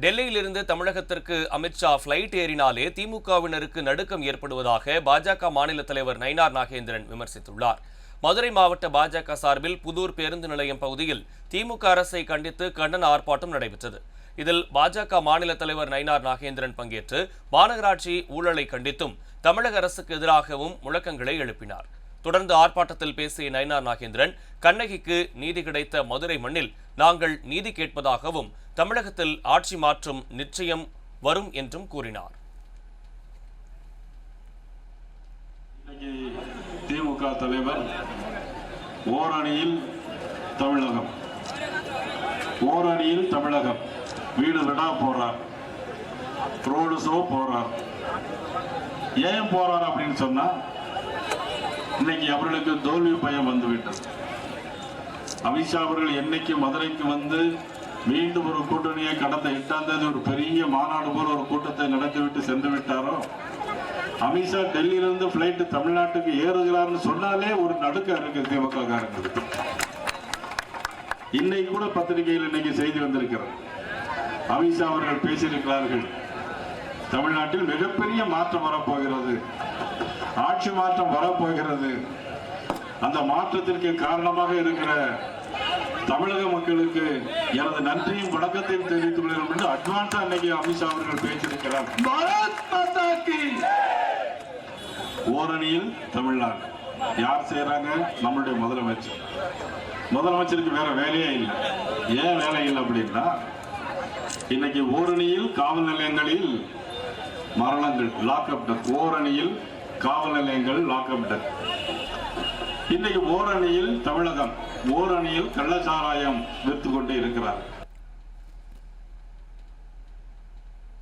டெல்லியிலிருந்து தமிழகத்திற்கு அமித்ஷா ஃப்ளைட் ஏறினாலே திமுகவினருக்கு நடுக்கம் ஏற்படுவதாக பாஜக மாநில தலைவர் நயினார் நாகேந்திரன் விமர்சித்துள்ளார். மதுரை மாவட்ட பாஜக சார்பில் புதூர் பேருந்து நிலையம் பகுதியில் திமுக அரசை கண்டித்து கண்டன ஆர்ப்பாட்டம் நடைபெற்றது. இதில் பாஜக மாநில தலைவர் நயினார் நாகேந்திரன் பங்கேற்று மாநகராட்சி ஊழலை கண்டித்தும் தமிழக அரசுக்கு எதிராகவும் முழக்கங்களை எழுப்பினார். தொடர்ந்து ஆர்ப்பாட்டத்தில் பேசிய நயனார் நாகேந்திரன் கண்ணகிக்கு நீதி கிடைத்த மதுரை மண்ணில் நாங்கள் நீதி கேட்பதாகவும் தமிழகத்தில் ஆட்சி மாற்றம் நிச்சயம் வரும் என்றும் கூறினார். திமுக தலைவர் ஓரணியில் தமிழகம். ஓரணியில் தமிழகம். வீடு விடா போறார் ரோடு ஷோ போறார் ஏன் போறார் அப்படின்னு சொன்னா இன்னைக்கு அவர்களுக்கு தோல்வி பயம் வந்துவிட்டது. அமித்ஷா அவர்கள் என்னைக்கு மதுரைக்கு வந்து மீண்டும் ஒரு கூட்டணியை கடந்த எட்டாம் தேதி ஒரு பெரிய மாநாடு போல ஒரு கூட்டத்தை நடத்திவிட்டு சென்று விட்டாரோ? அமித்ஷா டெல்லியிலிருந்து பிளைட்டு தமிழ்நாட்டுக்கு ஏறுகிறார்னு சொன்னாலே ஒரு நடுக்கம் இருக்கு திமுக காரங்களுக்கு. இன்னைக்கு கூட பத்திரிகையில் இன்னைக்கு செய்தி வந்திருக்கிறார் அமித்ஷா அவர்கள் பேசியிருக்கிறார்கள். தமிழ்நாட்டில் மிகப்பெரிய மாற்றம் வரப்போகிறது. ஆட்சி மாற்றம் வரப்போகிறது. அந்த மாற்றத்திற்கு காரணமாக இருக்கிற தமிழக மக்களுக்கு எனது நன்றியும் வணக்கத்தையும் தெரிவித்துக் கொள்கிறோம் என்று அட்வான்ஸா இன்னைக்கு அமித்ஷா அவர்கள் பேசியிருக்கிறார். ஓரணியில் தமிழ்நாடு. யார் செய்யறாங்க நம்மளுடைய முதலமைச்சர். முதலமைச்சருக்கு வேற வேலையே இல்லை. ஏன் வேலை இல்லை அப்படின்னா இன்னைக்கு ஓரணியில் காவல் நிலையங்களில் மரணங்கள் லாக்அப் ஓரணியில் காவல் நிலையங்கள் லாக்கப்பட்டது இன்னைக்கு ஓரணியில் தமிழகம் ஓரணியில் கள்ளச்சாராயம் விற்று கொண்டு இருக்கிறார்